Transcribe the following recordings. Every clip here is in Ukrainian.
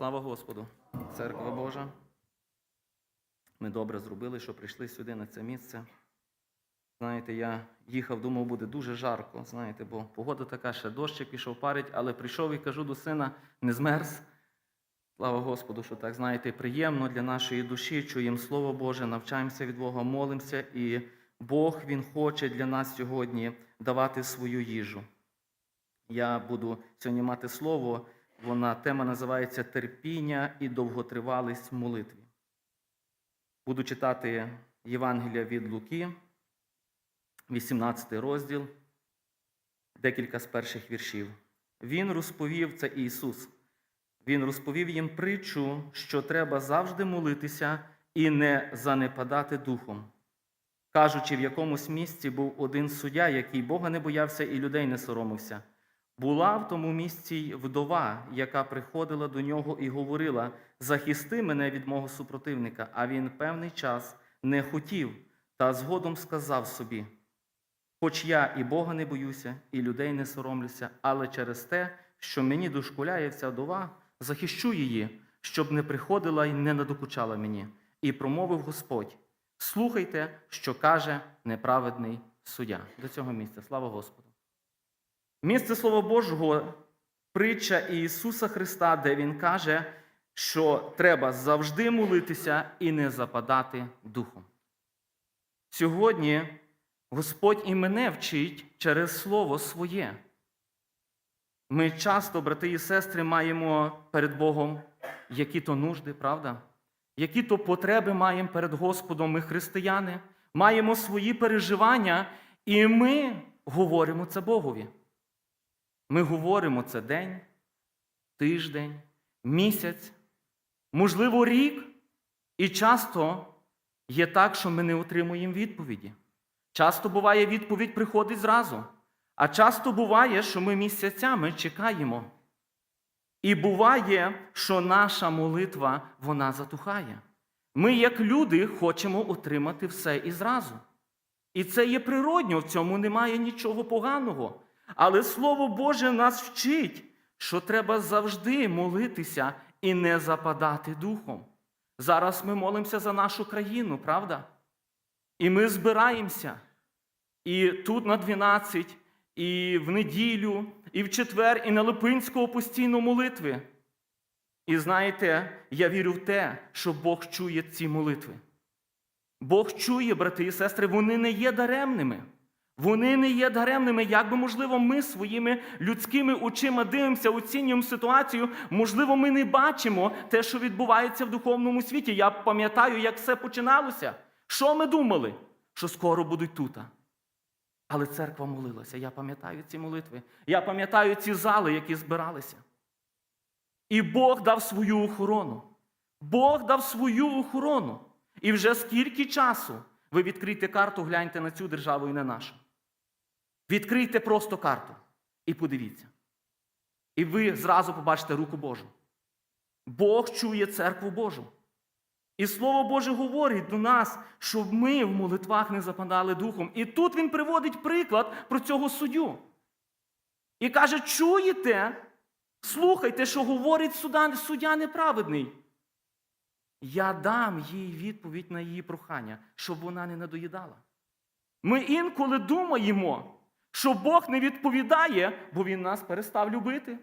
Слава Господу, церква Божа. Ми добре зробили, що прийшли сюди на це місце. Знаєте, я їхав, думав, буде дуже жарко, знаєте, бо погода така, ще дощик пішов парить, але прийшов і кажу до сина, не змерз. Слава Господу, що так, знаєте, приємно для нашої душі, чуємо Слово Боже, навчаємося від Бога, молимося, і Бог Він хоче для нас сьогодні давати свою їжу. Я буду сьогодні мати слово, вона тема називається Терпіння і довготривалість в молитві. Буду читати Євангелія від Луки, 18 розділ, декілька з перших віршів. Він розповів це Ісус. Він розповів їм притчу, що треба завжди молитися і не занепадати духом. Кажучи, в якомусь місці був один суддя, який Бога не боявся і людей не соромився. Була в тому місці й вдова, яка приходила до нього і говорила: Захисти мене від мого супротивника. А він певний час не хотів, та згодом сказав собі: Хоч я і Бога не боюся, і людей не соромлюся, але через те, що мені дошкуляє ця вдова, захищу її, щоб не приходила і не надокучала мені. І промовив Господь: Слухайте, що каже неправедний суддя. До цього місця. Слава Господу. Місце Слова Божого, притча Ісуса Христа, де Він каже, що треба завжди молитися і не западати духом. Сьогодні Господь і мене вчить через Слово своє. Ми часто, брати і сестри, маємо перед Богом які-то нужди, правда? Які-то потреби маємо перед Господом, ми християни, маємо свої переживання, і ми говоримо це Богові. Ми говоримо це день, тиждень, місяць, можливо, рік. І часто є так, що ми не отримуємо відповіді. Часто буває, відповідь приходить зразу. А часто буває, що ми місяцями чекаємо. І буває, що наша молитва вона затухає. Ми, як люди, хочемо отримати все і зразу. І це є природньо, в цьому немає нічого поганого. Але Слово Боже нас вчить, що треба завжди молитися і не западати духом. Зараз ми молимося за нашу країну, правда? І ми збираємося. І тут на 12, і в неділю, і в четвер, і на Липинського постійно молитви. І знаєте, я вірю в те, що Бог чує ці молитви. Бог чує, брати і сестри, вони не є даремними. Вони не є даремними, як би, можливо, ми своїми людськими очима дивимося, оцінюємо ситуацію. Можливо, ми не бачимо те, що відбувається в духовному світі. Я пам'ятаю, як все починалося. Що ми думали? Що скоро будуть тут. Але церква молилася. Я пам'ятаю ці молитви. Я пам'ятаю ці зали, які збиралися. І Бог дав свою охорону. Бог дав свою охорону. І вже скільки часу ви відкрийте карту, гляньте на цю державу і на нашу. Відкрийте просто карту і подивіться. І ви зразу побачите руку Божу. Бог чує церкву Божу. І Слово Боже говорить до нас, щоб ми в молитвах не западали духом. І тут він приводить приклад про цього суддю. І каже: чуєте, слухайте, що говорить суддя, неправедний. Я дам їй відповідь на її прохання, щоб вона не надоїдала. Ми інколи думаємо, що Бог не відповідає, бо Він нас перестав любити.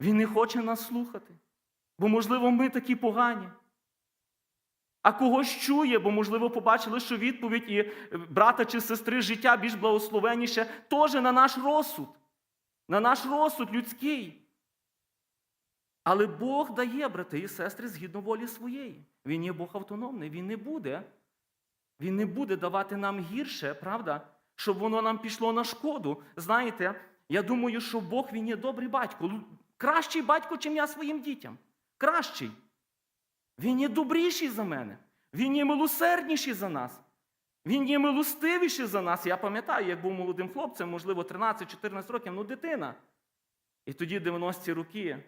Він не хоче нас слухати, бо, можливо, ми такі погані. А когось чує, бо, можливо, побачили, що відповідь і брата чи сестри життя більш благословенніше, теж на наш розсуд, на наш розсуд людський. Але Бог дає, брати і сестри, згідно волі своєї. Він є Бог автономний, Він не буде. Він не буде давати нам гірше, правда, щоб воно нам пішло на шкоду. Знаєте, я думаю, що Бог він є добрий батько. Кращий батько, чим я своїм дітям. Кращий. Він є добріший за мене. Він є милосердніший за нас. Він є милостивіший за нас. Я пам'ятаю, як був молодим хлопцем, можливо, 13-14 років, ну дитина. І тоді 90-ті роки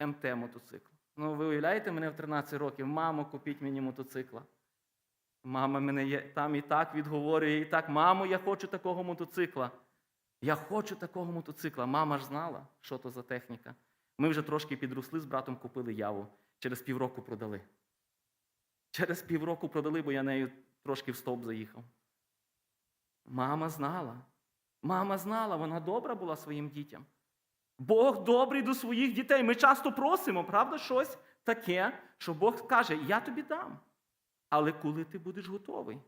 МТ мотоцикл. Ну, ви уявляєте мене в 13 років, мамо, купіть мені мотоцикла. Мама мене там і так відговорює, і так, мамо, я хочу такого мотоцикла. Я хочу такого мотоцикла. Мама ж знала, що то за техніка. Ми вже трошки підросли з братом, купили яву. Через півроку продали. Через півроку продали, бо я нею трошки в стовп заїхав. Мама знала. Мама знала, вона добра була своїм дітям. Бог добрий до своїх дітей. Ми часто просимо, правда, щось таке, що Бог каже: Я тобі дам. Але коли ти будеш готовий?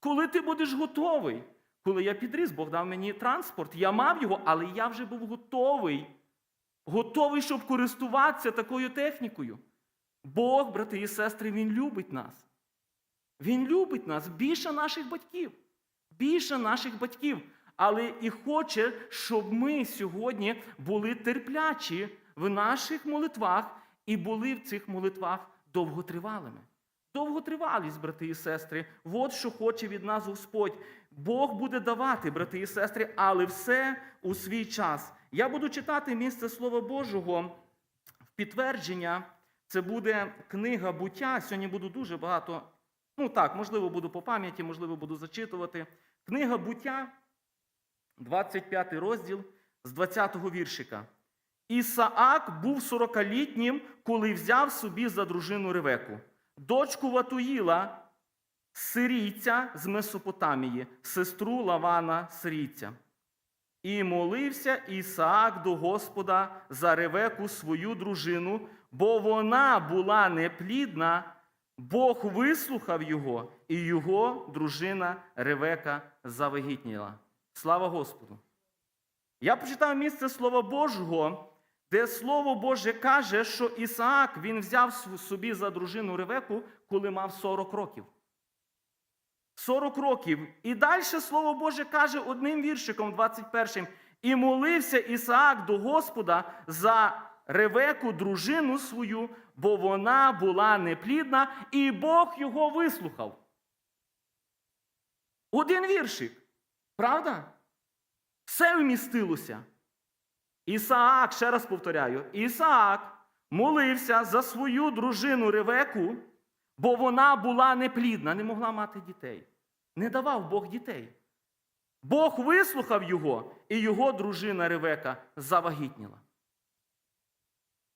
Коли ти будеш готовий? Коли я підріс, Бог дав мені транспорт, я мав його, але я вже був готовий. Готовий, щоб користуватися такою технікою. Бог, брати і сестри, Він любить нас. Він любить нас більше наших батьків. Більше наших батьків. Але і хоче, щоб ми сьогодні були терплячі в наших молитвах і були в цих молитвах довготривалими. Довготривалість, брати і сестри, от що хоче від нас Господь. Бог буде давати, брати і сестри, але все у свій час. Я буду читати місце Слова Божого в підтвердження. Це буде книга буття. Сьогодні буду дуже багато. Ну так, можливо, буду по пам'яті, можливо, буду зачитувати. Книга буття, 25 розділ з 20 го віршика. Ісаак був 40-літнім, коли взяв собі за дружину Ревеку, дочку Ватуїла, сирійця з Месопотамії, сестру Лавана Сирійця. І молився Ісаак до Господа за Ревеку свою дружину, бо вона була неплідна, Бог вислухав його, і його дружина Ревека завагітніла. Слава Господу! Я прочитав місце Слова Божого, де Слово Боже каже, що Ісаак він взяв собі за дружину Ревеку, коли мав 40 років. 40 років. І далі Слово Боже каже одним віршиком, 21. І молився Ісаак до Господа за Ревеку, дружину свою, бо вона була неплідна, і Бог його вислухав. Один віршик. Правда? Все вмістилося. Ісаак, ще раз повторяю, Ісаак молився за свою дружину Ревеку, бо вона була неплідна, не могла мати дітей. Не давав Бог дітей. Бог вислухав його, і його дружина Ревека завагітніла.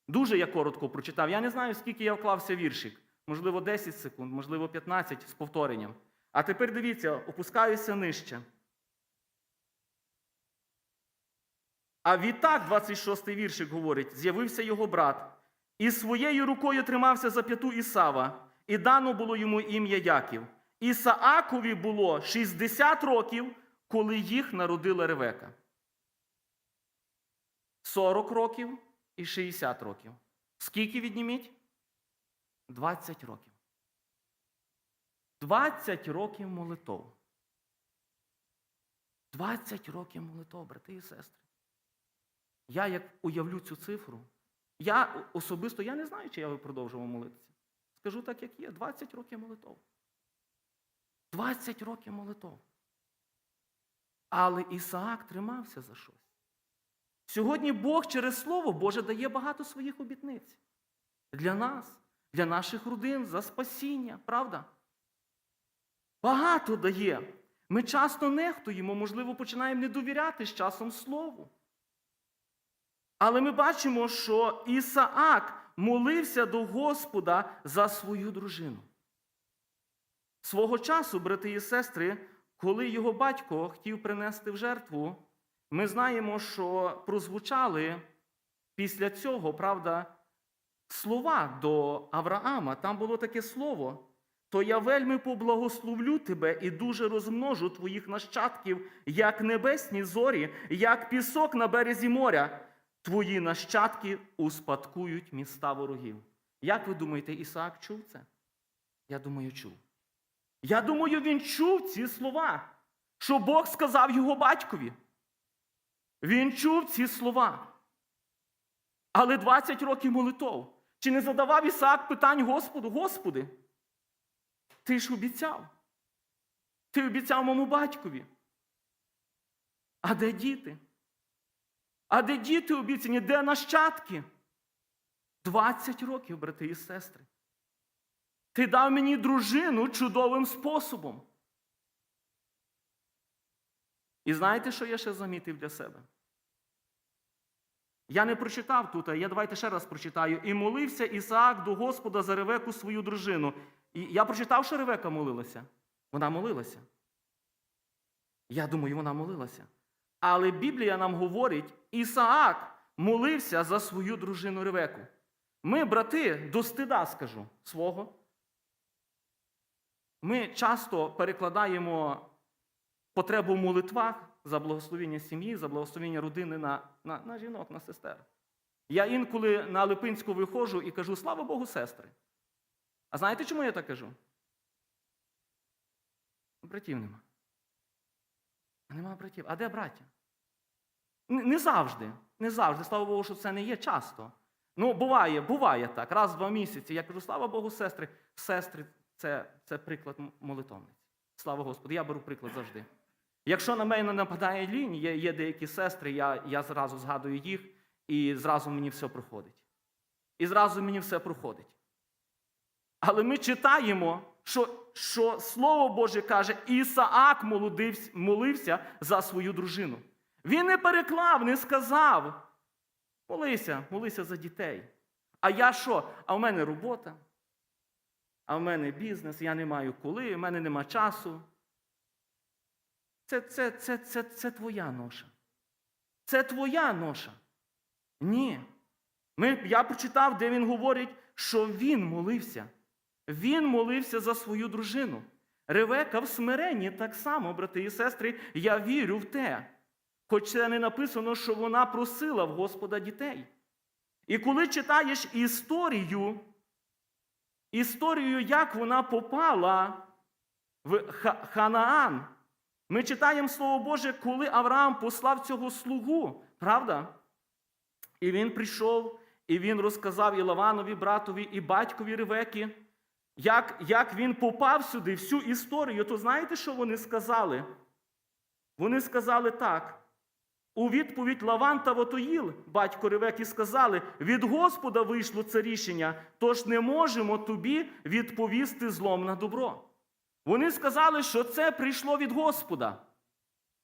Дуже я коротко прочитав. Я не знаю, скільки я вклався віршик. Можливо, 10 секунд, можливо, 15 з повторенням. А тепер дивіться, опускаюся нижче. А відтак, 26 віршик говорить, з'явився його брат, і своєю рукою тримався за п'яту Ісава, і дано було йому ім'я Яків. Ісаакові було 60 років, коли їх народила Ревека. 40 років і 60 років. Скільки відніміть? 20 років. 20 років молитов. 20 років молитов, брати і сестри. Я як уявлю цю цифру, я особисто я не знаю, чи я продовжував молитися. Скажу так, як є. 20 років молитов. 20 років молитов. Але Ісаак тримався за щось. Сьогодні Бог через Слово Боже дає багато своїх обітниць. Для нас, для наших родин, за спасіння, правда? Багато дає. Ми часто нехтуємо, можливо, починаємо не довіряти з часом Слову. Але ми бачимо, що Ісаак молився до Господа за свою дружину. Свого часу, брати і сестри, коли його батько хотів принести в жертву, ми знаємо, що прозвучали після цього, правда, слова до Авраама. Там було таке слово. То я вельми поблагословлю тебе і дуже розмножу твоїх нащадків, як небесні зорі, як пісок на березі моря. Твої нащадки успадкують міста ворогів. Як ви думаєте, Ісаак чув це? Я думаю, чув. Я думаю, він чув ці слова, що Бог сказав його батькові. Він чув ці слова. Але 20 років молитов. Чи не задавав Ісаак питань Господу, Господи? Ти ж обіцяв. Ти обіцяв моєму батькові. А де діти? А де діти обіцяні? Де нащадки? 20 років, брати і сестри. Ти дав мені дружину чудовим способом. І знаєте, що я ще замітив для себе? Я не прочитав тут, а я давайте ще раз прочитаю. І молився Ісаак до Господа за Ревеку свою дружину. І я прочитав, що Ревека молилася. Вона молилася. Я думаю, вона молилася. Але Біблія нам говорить, Ісаак молився за свою дружину Ревеку. Ми, брати, до стида скажу свого. Ми часто перекладаємо потребу в молитвах за благословення сім'ї, за благословення родини на, на, на жінок, на сестер. Я інколи на Липинську виходжу і кажу, слава Богу, сестри. А знаєте, чому я так кажу? Братів нема. Нема братів. А де браття? Не завжди. Не завжди. Слава Богу, що це не є часто. Ну, буває, буває так. Раз в два місяці. Я кажу, слава Богу, сестри. Сестри це, це приклад молитовниць. Слава Господу. Я беру приклад завжди. Якщо на мене нападає лінь, є, є деякі сестри, я, я зразу згадую їх, і зразу мені все проходить. І зразу мені все проходить. Але ми читаємо, що, що Слово Боже каже, Ісаак молився за свою дружину. Він не переклав, не сказав. Молися, молися за дітей. А я що? А в мене робота, а в мене бізнес, я не маю коли, в мене нема часу. Це, це, це, це, це твоя ноша. Це твоя ноша. Ні. Ми, я прочитав, де він говорить, що він молився. Він молився за свою дружину. Ревека в смиренні так само, брати і сестри, я вірю в те. Хоч це не написано, що вона просила в Господа дітей. І коли читаєш історію, історію, як вона попала в Ханаан, ми читаємо Слово Боже, коли Авраам послав цього слугу, правда? І він прийшов, і він розказав і Лаванові, братові, і батькові Ревеки, як, як він попав сюди, всю історію. То знаєте, що вони сказали? Вони сказали так. У відповідь Лаван та Вотоїл, батько Ревеки, сказали: від Господа вийшло це рішення, тож не можемо тобі відповісти злом на добро. Вони сказали, що це прийшло від Господа.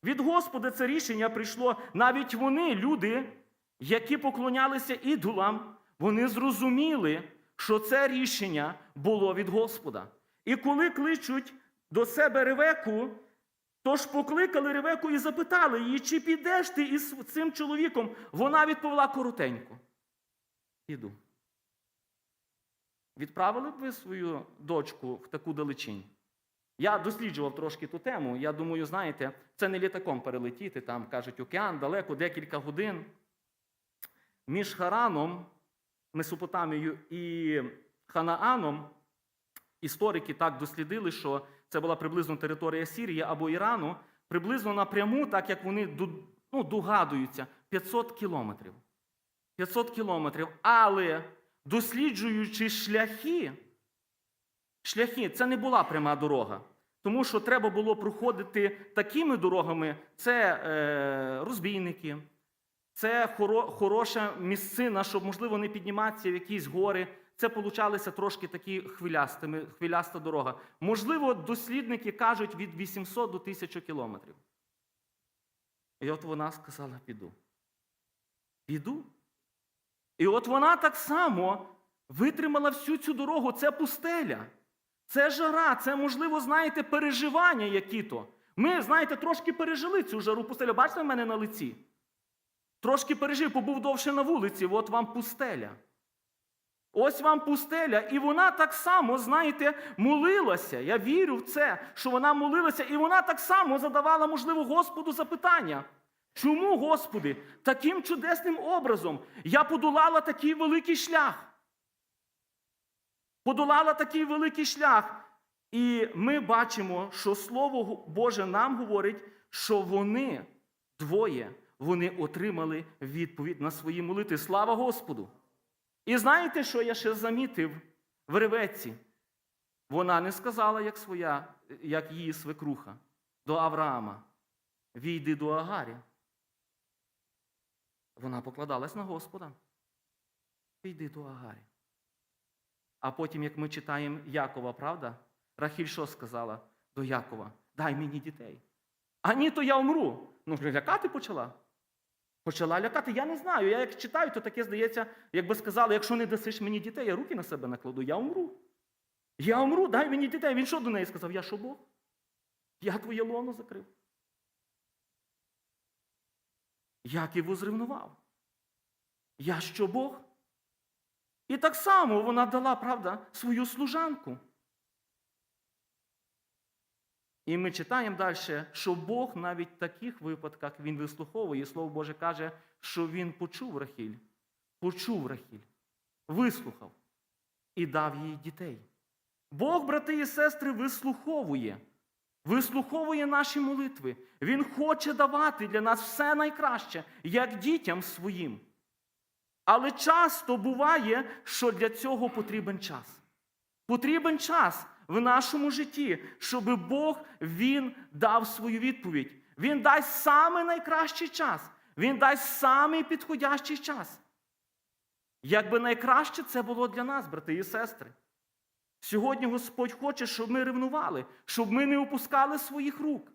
Від Господа це рішення прийшло. Навіть вони, люди, які поклонялися ідолам, вони зрозуміли, що це рішення було від Господа. І коли кличуть до себе Ревеку, Тож покликали Ревеку і запитали її, чи підеш ти із цим чоловіком. Вона відповіла коротенько. Іду. Відправили б ви свою дочку в таку далечінь? Я досліджував трошки ту тему. Я думаю, знаєте, це не літаком перелетіти, там кажуть, океан далеко, декілька годин. Між Хараном, Месопотамією і Ханааном історики так дослідили, що це була приблизно територія Сірії або Ірану, приблизно напряму, так як вони ну, догадуються, 500 кілометрів. 500 кілометрів. Але досліджуючи шляхи, шляхи, це не була пряма дорога. Тому що треба було проходити такими дорогами: це е, розбійники, це хороша місцина, щоб, можливо, не підніматися в якісь гори. Це получалися трошки такі хвилястими, хвиляста дорога. Можливо, дослідники кажуть від 800 до 1000 кілометрів. І от вона сказала: піду. Піду. І от вона так само витримала всю цю дорогу. Це пустеля. Це жара, це, можливо, знаєте, переживання які-то. Ми, знаєте, трошки пережили цю жару пустеля. Бачите в мене на лиці? Трошки пережив, побув довше на вулиці, от вам пустеля. Ось вам пустеля, і вона так само, знаєте, молилася. Я вірю в це, що вона молилася, і вона так само задавала, можливо, Господу запитання. Чому, Господи, таким чудесним образом я подолала такий великий шлях? Подолала такий великий шлях. І ми бачимо, що Слово Боже нам говорить, що вони двоє вони отримали відповідь на свої молитви. Слава Господу! І знаєте, що я ще замітив в Ревеці? Вона не сказала, як своя, як її свекруха до Авраама. Війди до Агарі. Вона покладалась на Господа. Війди до Агарі. А потім, як ми читаємо Якова, правда? Рахіль що сказала до Якова? Дай мені дітей. А ні, то я умру. Ну, лякати почала. Почала лякати. Я не знаю. Я як читаю, то таке здається, якби сказали, якщо не дасиш мені дітей, я руки на себе накладу, я умру. Я умру, дай мені дітей. Він що до неї сказав? Я що Бог? Я твоє лоно закрив. Яків зревнував. Я що Бог? І так само вона дала, правда, свою служанку. І ми читаємо далі, що Бог навіть в таких випадках Він вислуховує. Слово Боже каже, що Він почув Рахіль, почув Рахіль, вислухав і дав їй дітей. Бог, брати і сестри, вислуховує, вислуховує наші молитви. Він хоче давати для нас все найкраще, як дітям своїм. Але часто буває, що для цього потрібен час. Потрібен час в нашому житті, щоб Бог Він дав свою відповідь. Він дасть саме найкращий час. Він дасть самий підходящий час. Якби найкраще це було для нас, брати і сестри. Сьогодні Господь хоче, щоб ми ревнували, щоб ми не опускали своїх рук.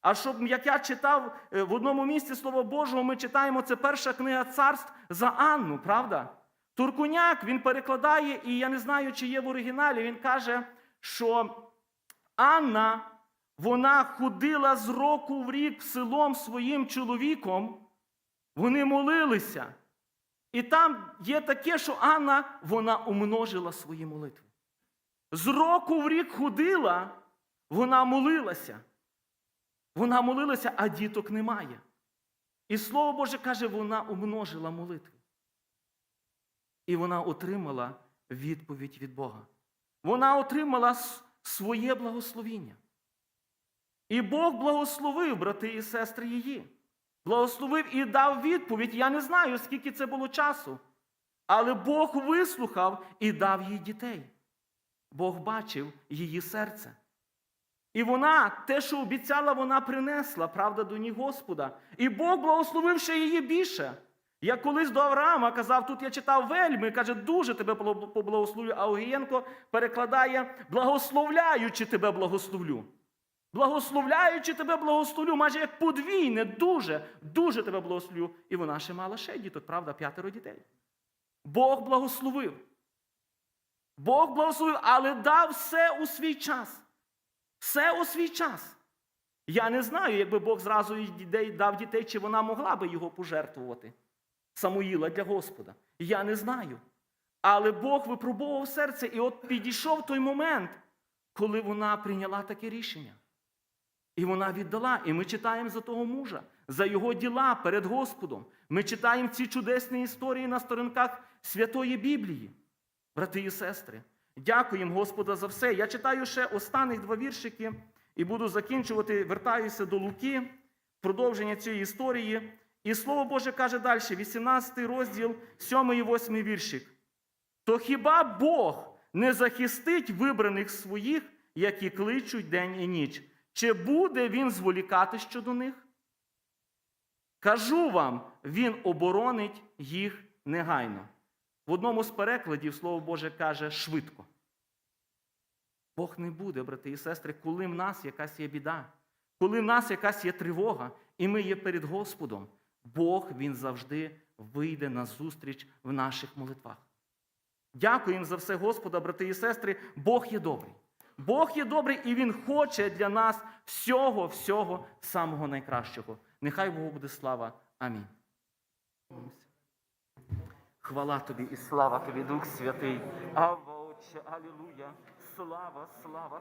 А щоб, як я читав е, в одному місці Слова Божого, ми читаємо, це перша книга царств за Анну, правда? Туркуняк він перекладає, і я не знаю, чи є в оригіналі, він каже, що Анна, вона ходила з року в рік селом своїм чоловіком, вони молилися. І там є таке, що Анна, вона умножила свої молитви. З року в рік ходила, вона молилася. Вона молилася, а діток немає. І Слово Боже каже, вона умножила молитви. І вона отримала відповідь від Бога. Вона отримала своє благословіння. І Бог благословив, брати і сестри її. Благословив і дав відповідь. Я не знаю, скільки це було часу. Але Бог вислухав і дав їй дітей. Бог бачив її серце. І вона, те, що обіцяла, вона принесла, правда, до ніг Господа. І Бог благословив ще її більше. Я колись до Авраама казав, тут я читав вельми, каже, дуже тебе поблагословлю. А Огієнко перекладає, благословляючи тебе благословлю. Благословляючи тебе благословлю, майже як подвійне, дуже, дуже тебе благословлю. І вона ще мала ще діток, правда, п'ятеро дітей. Бог благословив. Бог благословив, але дав все у свій час. Все у свій час. Я не знаю, якби Бог зразу дав дітей, чи вона могла би його пожертвувати. Самуїла для Господа. Я не знаю. Але Бог випробував серце, і от підійшов той момент, коли вона прийняла таке рішення. І вона віддала. І ми читаємо за того мужа, за його діла перед Господом. Ми читаємо ці чудесні історії на сторінках Святої Біблії. Брати і сестри, дякуємо Господа за все. Я читаю ще останніх два віршики і буду закінчувати. Вертаюся до Луки, продовження цієї історії. І Слово Боже каже далі, 18 розділ, 7 і 8 віршик. То хіба Бог не захистить вибраних своїх, які кличуть день і ніч? Чи буде він зволікати щодо них? Кажу вам, він оборонить їх негайно. В одному з перекладів Слово Боже каже швидко. Бог не буде, брати і сестри, коли в нас якась є біда, коли в нас якась є тривога, і ми є перед Господом, Бог Він завжди вийде на зустріч в наших молитвах. Дякуємо за все, Господа, брати і сестри. Бог є добрий. Бог є добрий і Він хоче для нас всього, всього самого найкращого. Нехай Богу буде слава. Амінь. Хвала тобі і слава тобі, Дух Святий. Отче, Алілуя. Слава, слава.